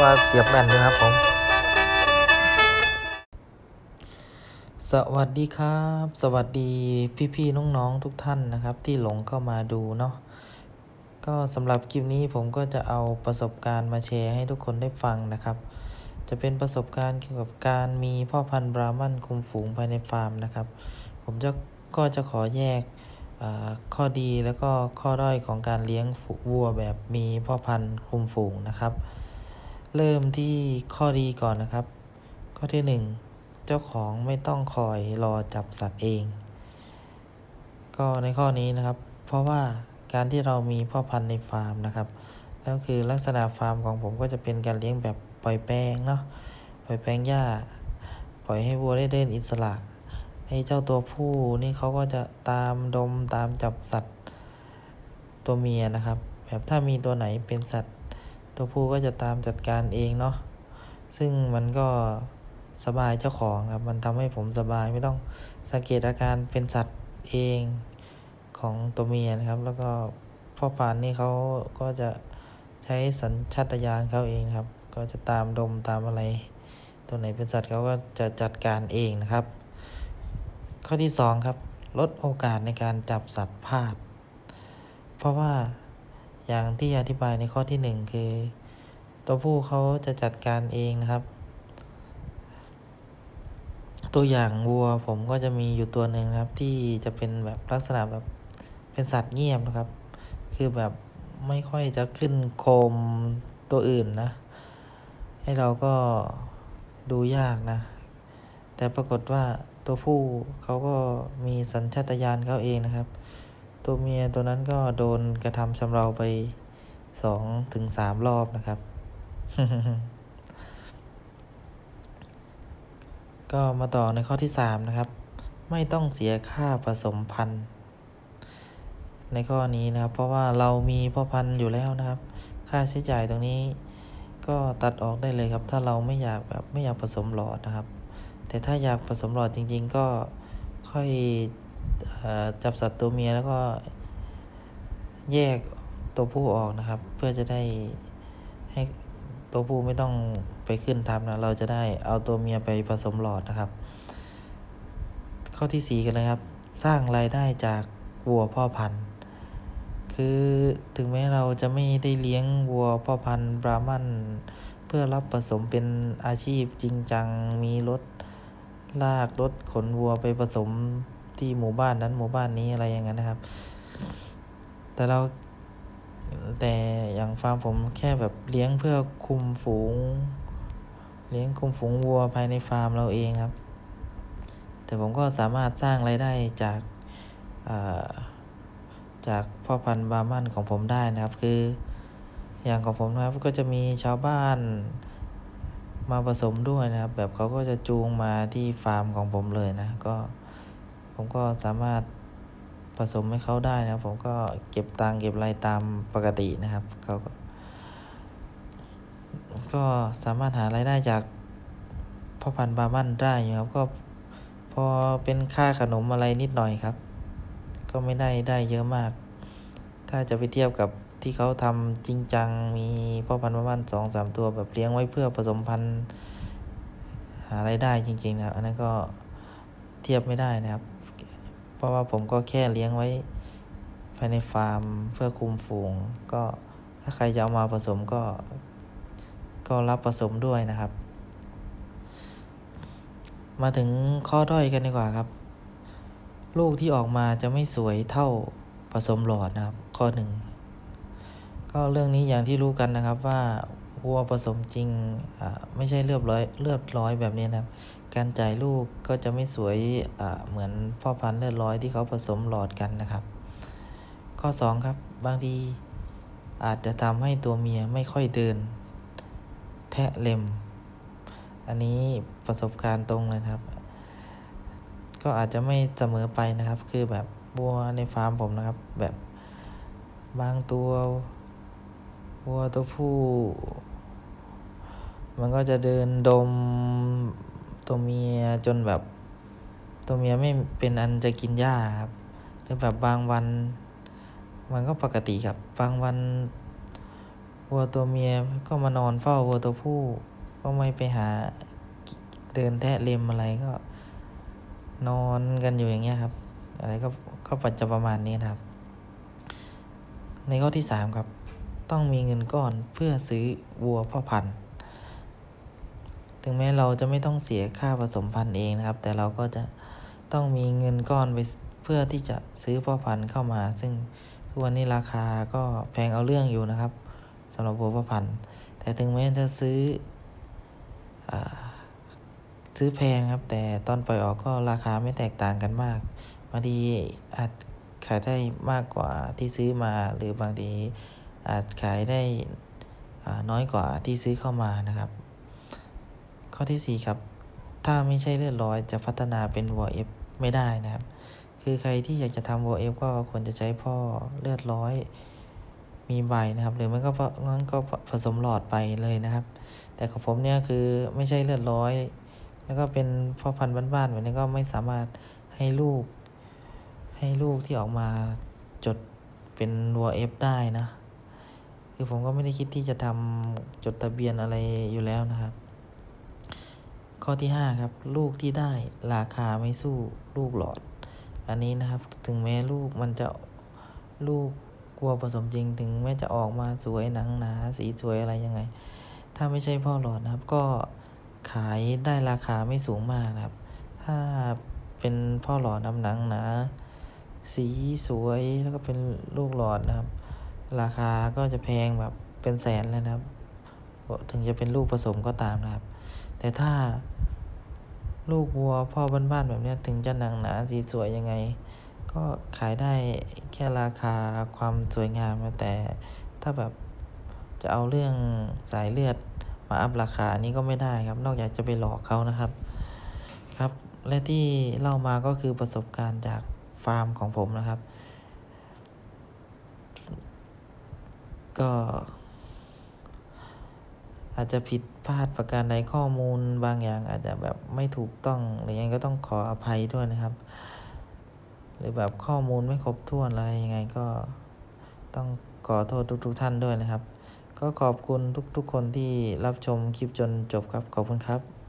ว่าเสียบแม่นอยู่ครับผม สวัสดีครับ สวัสดีพี่ๆน้องๆทุกท่านนะครับ ที่หลงเข้ามาดูเนาะก็สำหรับคลิปนี้ผมก็จะเอาประสบการณ์มาแชร์ให้ทุกคนได้ฟังนะครับ จะเป็นประสบการณ์เกี่ยวกับการมีพ่อพันธุ์บราหมันคุมฝูงภายในฟาร์มนะครับ ผมจะก็จะขอแยกข้อดีแล้วก็ข้อด้อยของการเลี้ยงวัวแบบมีพ่อพันธุ์คุมฝูงนะครับ เริ่มที่ข้อดีก่อนนะครับ ข้อที่หนึ่งเจ้าของไม่ต้องคอยรอจับสัตว์เอง ก็ในข้อนี้นะครับ เพราะว่าการที่เรามีพ่อพันธุ์ในฟาร์มนะครับแล้วคือลักษณะฟาร์มของผมก็จะเป็นการเลี้ยงแบบปล่อยแปลงเนาะปล่อยแปลงหญ้า ปล่อยให้วัวได้เดินอิสระไอ้เจ้าตัวผู้นี่เขาก็จะตามดมตามจับสัตว์ตัวเมียนะครับ แบบถ้ามีตัวไหนเป็นสัตว์ ตัวผู้ก็จะตามจัดการเองเนาะซึ่งมันก็สบายเจ้าของครับ มันทำให้ผมสบายไม่ต้องสังเกตอาการเป็นสัตว์เองของตัวเมียนะครับ แล้วก็พ่อปานนี่เขาก็จะใช้สัญชาตญาณเขาเองครับ ก็จะตามดมตามอะไร ตัวไหนเป็นสัตว์เขาก็จะจัดการเองนะครับ ข้อที่สองครับ ลดโอกาสในการจับสัตว์พลาด เพราะว่า อย่างที่อธิบายในข้อที่หนึ่งคือ ตัวผู้เขาจะจัดการเองนะครับ ตัวอย่างวัวผมก็จะมีอยู่ตัวหนึ่งครับ ที่จะเป็นแบบลักษณะแบบเป็นสัตว์เงียบนะครับ คือแบบไม่ค่อยจะขึ้นโคมตัวอื่นนะ ให้เราก็ดูยากนะ แต่ปรากฏว่าตัวผู้เขาก็มีสัญชาตญาณเขาเองนะครับ ตัวเมียตัวนั้นก็โดนกระทำชำเราไปสองถึงสามรอบนะครับ ก็มาต่อในข้อที่สามนะครับ ไม่ต้องเสียค่าผสมพันธุ์ ในข้อนี้นะครับ เพราะว่าเรามีพ่อพันธุ์อยู่แล้วนะครับ ค่าใช้จ่ายตรงนี้ก็ตัดออกได้เลยครับ ถ้าเราไม่อยากแบบไม่อยากผสมหลอดนะครับ แต่ถ้าอยากผสมหลอดจริง ๆ ก็ค่อย จับสัตว์ตัวเมียแล้วก็แยกตัวผู้ออกนะครับ เพื่อจะได้ให้ตัวผู้ไม่ต้องไปขึ้นทับนะ เราจะได้เอาตัวเมียไปผสมหลอดนะครับ ข้อที่สี่กันเลยครับ สร้างรายได้จากวัวพ่อพันธุ์คือถึงแม้เราจะไม่ได้เลี้ยงวัวพ่อพันธุ์บรามันเพื่อรับผสมเป็นอาชีพจริงจังมีรถลากรถขนวัวไปผสม ที่หมู่บ้านนั้นหมู่บ้านนี้อะไรอย่างนั้นนะครับ แต่เราแต่อย่างฟาร์มผมแค่แบบเลี้ยงเพื่อคุมฝูง เลี้ยงคุมฝูงวัวภายในฟาร์มเราเองครับ แต่ผมก็สามารถสร้างรายได้จากาจากพ่อพันธุ์บรามันของผมได้นะครับ คืออย่างของผมนะครับก็จะมีชาวบ้านมาผสมด้วยนะครับ แบบเขาก็จะจูงมาที่ฟาร์มของผมเลยนะ ก็ ผมก็สามารถผสมให้เขาได้นะครับผมก็เก็บตังเก็บไรตามปกตินะครับเขาก็ก็สามารถหาไรายได้จากพ่อพันธุ์บามันได้อยู่ครับก็พอเป็นค่าขนมอะไรนิดหน่อยครับ ก็ไม่ได้ได้เยอะมาก ถ้าจะไปเทียบกับที่เขาทำจริงจังมีพ่อพันธุ์ประมาณสองสามตัวแบบเลี้ยงไว้เพื่อผสมพันธุ์หาไรายได้จริงๆนะครับ อันนั้นก็เทียบไม่ได้นะครับ เพราะว่าผมก็แค่เลี้ยงไว้ภายในฟาร์มเพื่อคุมฝูง ก็ถ้าใครจะเอามาผสมก็ ก็รับผสมด้วยนะครับ มาถึงข้อด้อยกันดีกว่าครับ ลูกที่ออกมาจะไม่สวยเท่าผสมหลอดนะครับ ข้อหนึ่งก็เรื่องนี้อย่างที่รู้กันนะครับว่า วัวผสมจริงไม่ใช่เลือดร้อยเลือดร้อยแบบนี้นะครับ การจ่ายลูกก็จะไม่สวยเหมือนพ่อพันธุ์เลือดร้อยที่เขาผสมหลอดกันนะครับ ข้อสองครับบางทีอาจจะทำให้ตัวเมียไม่ค่อยเดิน แทะเล็ม อันนี้ประสบการณ์ตรงเลยครับ ก็อาจจะไม่เสมอไปนะครับ คือแบบวัวในฟาร์มผมนะครับ แบบบางตัววัวตัวผู้ มันก็จะเดินดมตัวเมียจนแบบ ตัวเมียไม่เป็นอันจะกินหญ้าครับหรือแบบบางวัน มันก็ปกติครับ บางวันวัวตัวเมียก็มานอนเฝ้าวัวตัวผู้ ก็ไม่ไปหาเดินแทะเล็มอะไรก็ นอนกันอยู่อย่างเงี้ยครับ อะไรก็ก็ปัจจะประมาณนี้นะครับ ในข้อที่สามครับ ต้องมีเงินก้อนเพื่อซื้อวัวพ่อพันธุ์ ถึงแม้เราจะไม่ต้องเสียค่าผสมพันธุ์เองนะครับ แต่เราก็จะต้องมีเงินก้อนไปเพื่อที่จะซื้อพ่อพันธุ์เข้ามา ซึ่งทุกวันนี้ราคาก็แพงเอาเรื่องอยู่นะครับสำหรับวัวพ่อพันธุ์ แต่ถึงแม้จะซื้ออซื้อแพงครับ แต่ตอนปล่อยออกก็ราคาไม่แตกต่างกันมากบางทีอาจขายได้มากกว่าที่ซื้อมา หรือบางทีอาจขายได้น้อยกว่าที่ซื้อเข้ามานะครับ ข้อที่ 4 ครับ ถ้าไม่ใช่เลือดร้อยจะพัฒนาเป็นวัวเอฟไม่ได้นะครับ คือใครที่อยากจะทำวัวเอฟก็ควรจะใช้พ่อเลือดร้อยมีใบนะครับ หรือมันก็งั้นก็ผสมหลอดไปเลยนะครับ แต่ของผมเนี่ยคือไม่ใช่เลือดร้อย แล้วก็เป็นพ่อพันธุ์บ้านๆแบบนี้ก็ไม่สามารถให้ลูก ให้ลูกที่ออกมาจดเป็นวัวเอฟได้นะ คือผมก็ไม่ได้คิดที่จะทำจดทะเบียนอะไรอยู่แล้วนะครับ ข้อที่ 5 ครับ ลูกที่ได้ราคาไม่สู้ลูกหลอด อันนี้นะครับถึงแม้ลูกมันจะลูกกลัวผสมจริง ถึงแม้จะออกมาสวยหนังหนาสีสวยอะไรยังไง ถ้าไม่ใช่พ่อหลอดนะครับ ก็ขายได้ราคาไม่สูงมากนะครับ ถ้าเป็นพ่อหลอดนำหนังหนาสีสวยแล้วก็เป็นลูกหลอดนะครับ ราคาก็จะแพงแบบเป็นแสนเลยนะครับ ถึงจะเป็นลูกผสมก็ตามนะครับ แต่ถ้าลูกวัวพ่อบ้านๆแบบนี้ถึงจะหนังหนาสีสวยยังไง ก็ขายได้แค่ราคาความสวยงามแต่ถ้าแบบจะเอาเรื่องสายเลือดมาอัพราคานี้ก็ไม่ได้ครับ นอกจากจะไปหลอกเขานะครับครับ และที่เล่ามาก็คือประสบการณ์จากฟาร์มของผมนะครับ ก็ อาจจะผิดพลาดประการใดข้อมูลบางอย่างอาจจะแบบไม่ถูกต้องหรือยังไงก็ต้องขออภัยด้วยนะครับ หรือแบบข้อมูลไม่ครบถ้วนอะไรยังไงก็ต้องขอโทษทุกๆทท่านด้วยนะครับ ก็ขอบคุณทุกๆคนที่รับชมคลิปจนจบครับขอบคุณครับ